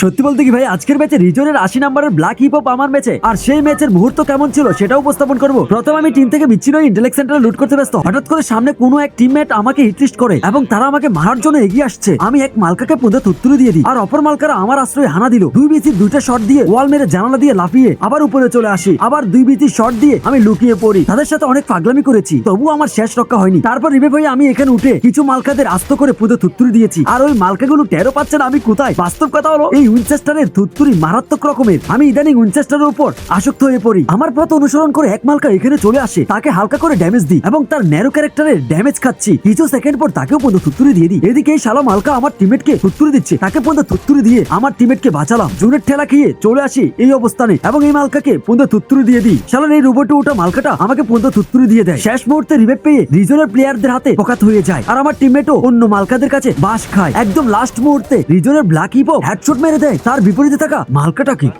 সত্যি বলতে কি ভাই, আজকের ম্যাচে রিজনের আশি নাম্বারের ব্ল্যাক হিপ আমার ম্যাচে। আর সেই ম্যাচের মুহূর্ত কেমন ছিল সেটা উপস্থাপন করব। প্রথম আমি টিম থেকে বিচ্ছিন্ন ইন্টেলেক্ট সেন্টারে লুট করতে ব্যস্ত। হঠাৎ করে সামনে কোনো এক টিমমেট আমাকে হিটলিস্ট করে এবং তারা আমাকে মারার জন্য এগিয়ে আসছে। আমি এক মালকাকে পুঁতে তুত্তুরি দিয়ে দিই। আর অপর মালকারা আমার আশ্রয়ে হানা দিল। দুই বিচির দুইটা শট দিয়ে ওয়াল মেরে জানালা দিয়ে লাফিয়ে আবার উপরে চলে আসি। আবার দুই বিচির শট দিয়ে আমি লুকিয়ে পড়ি। তাদের সাথে অনেক পাগলামি করেছি। তবুও আমার শেষ রক্ষা হয়নি। তারপর রিবে ভাই আমি এখানে উঠে কিছু মালকাদের আস্ত করে পুঁতে তুত্তুরি দিয়েছি। আর ওই মালকাগুলো টেরো পাচ্ছে না আমি কোথায়? বাস্তব কথা হলো, এই উইনচেস্টারের তুত্তুরি মারাত্মক রকমের। আমি ইদানিং উইনচেস্টারের উপর আসক্ত হয়ে পড়ি। আমার পথ অনুসরণ করে এক মালকা এখানে চলে আসে। তাকে হালকা করে ড্যামেজ দিই এবং তার ন্যারো ক্যারেক্টারের ড্যামেজ খাচ্ছি। কিছু সেকেন্ড পর তাকেও পর্যন্ত থুত্তুরি দিয়ে দিই। এদিকে এই শালা মালকা আমার টিমেটকে থুত্তুরি দিচ্ছে। তাকে পর্যন্ত থুত্তুরি দিয়ে আমার টিমেটকে বাঁচালাম। জুনের ঠেলা খেয়ে চলে আসি এই অবস্থানে এবং এই মালকাকে পর্যন্ত থুত্তুরি দিয়ে দিই। শালার এই রোবটে ওটা মালকাটা আমাকে পর্যন্ত থুত্তুরি দিয়ে দেয়। শেষ মুহূর্তে রিভেপ পেয়ে রিজনের প্লেয়ারদের হাতে পকাত হয়ে যায়। আর আমার টিমমেটও অন্য মালকাদের কাছে বাস খায়। একদম লাস্ট মুহূর্তে রিজনের ব্ল্যাক হিপো হেডশট মেরে দেয় তার বিপরীতে থাকা মালকাটাকে